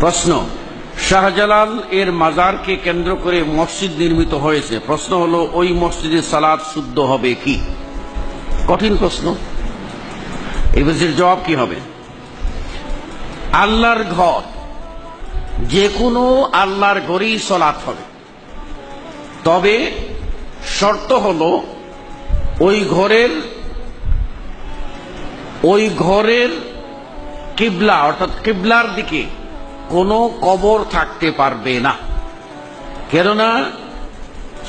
প্রশ্ন, শাহজালাল এর মাজারকে কেন্দ্র করে মসজিদ নির্মিত হয়েছে। প্রশ্ন হলো, ওই মসজিদের সালাদ শুদ্ধ হবে কি? কঠিন প্রশ্ন। এই প্রশ্নের জবাব কি হবে? আল্লাহর ঘর যে কোনো আল্লাহর ঘরেই সলাৎ হবে। তবে শর্ত হলো, ওই ঘরের ওই ঘরের কিবলা, অর্থাৎ কিবলার দিকে কোনো কবর থাকতে পারবে না। কেননা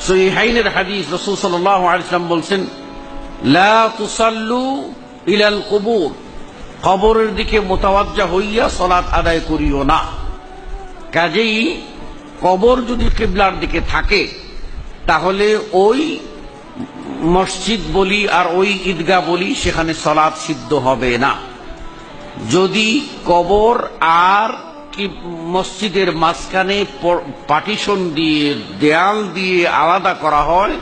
সহিহাইনের হাদিস রসুল সাল্লাহ আলিয়াম বলছেন, লা তুসাল্লু ইলাল কবুর। কবরের দিকে মোতাবাজ্জা হইয়া সলাৎ আদায় করিও না। কাজেই কবর যদি কিবলার দিকে থাকে, তাহলে ওই মসজিদ বলি আর ওই ঈদগাহ বলি সেখানে সলাৎ সিদ্ধ হবে না। যদি কবর আর কি মসজিদের মাঝখানে পার্টিশন দিয়ে, দেয়াল দিয়ে আলাদা করা হয়,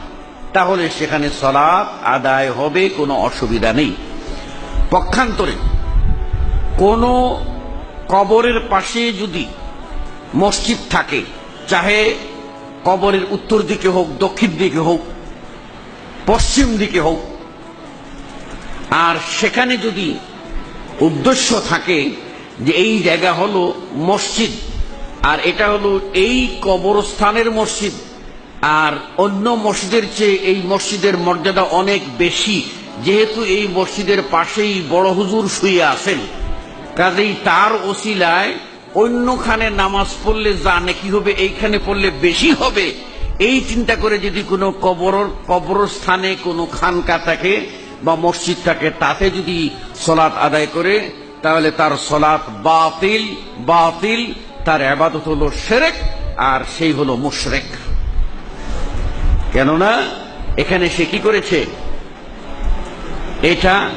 তাহলে সেখানে সলাৎ আদায় হবে, কোনো অসুবিধা নেই। পক্ষান্তরে, কোনো কবরের পাশে যদি মসজিদ থাকে, চাহে কবরের উত্তর দিকে হোক, দক্ষিণ দিকে হোক, পশ্চিম দিকে হোক, আর সেখানে যদি উদ্দেশ্য থাকে যে এই জায়গা হলো মসজিদ, আর এটা হলো এই কবরস্থানের মসজিদ। আর অন্য মসজিদের চেয়ে এই মসজিদের মর্যাদা অনেক বেশি, যেহেতু এই মসজিদের পাশেই বড় হুজুর শুয়ে আছেন। কাজেই তার ওসিলায় অন্যখানে নামাজ পড়লে যা নাকি হবে, এইখানে পড়লে বেশি হবে। এই চিন্তা করে যদি কোনো কবর, কবরস্থানে কোনো খানকা থাকে বা মসজিদ থাকে, তাতে যদি সলাৎ আদায় করে তাহলে তার সলাৎ বাতিল বাতিল, তার আবাদত হলো সেরেক আর সেই হলো মুশরেক। কেননা, এখানে সে কি করেছে? এটা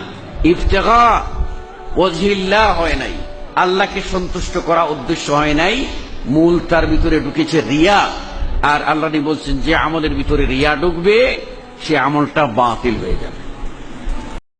ইফতেগা ওজিল্লা হয় নাই। আল্লাহকে সন্তুষ্ট করা উদ্দেশ্য হয় নাই। মূল তার ভিতরে ঢুকেছে রিয়া। আর আল্লাহ বলছেন, যে আমলের ভিতরে রিয়া ঢুকবে, সে আমলটা বাতিল হয়ে যাবে।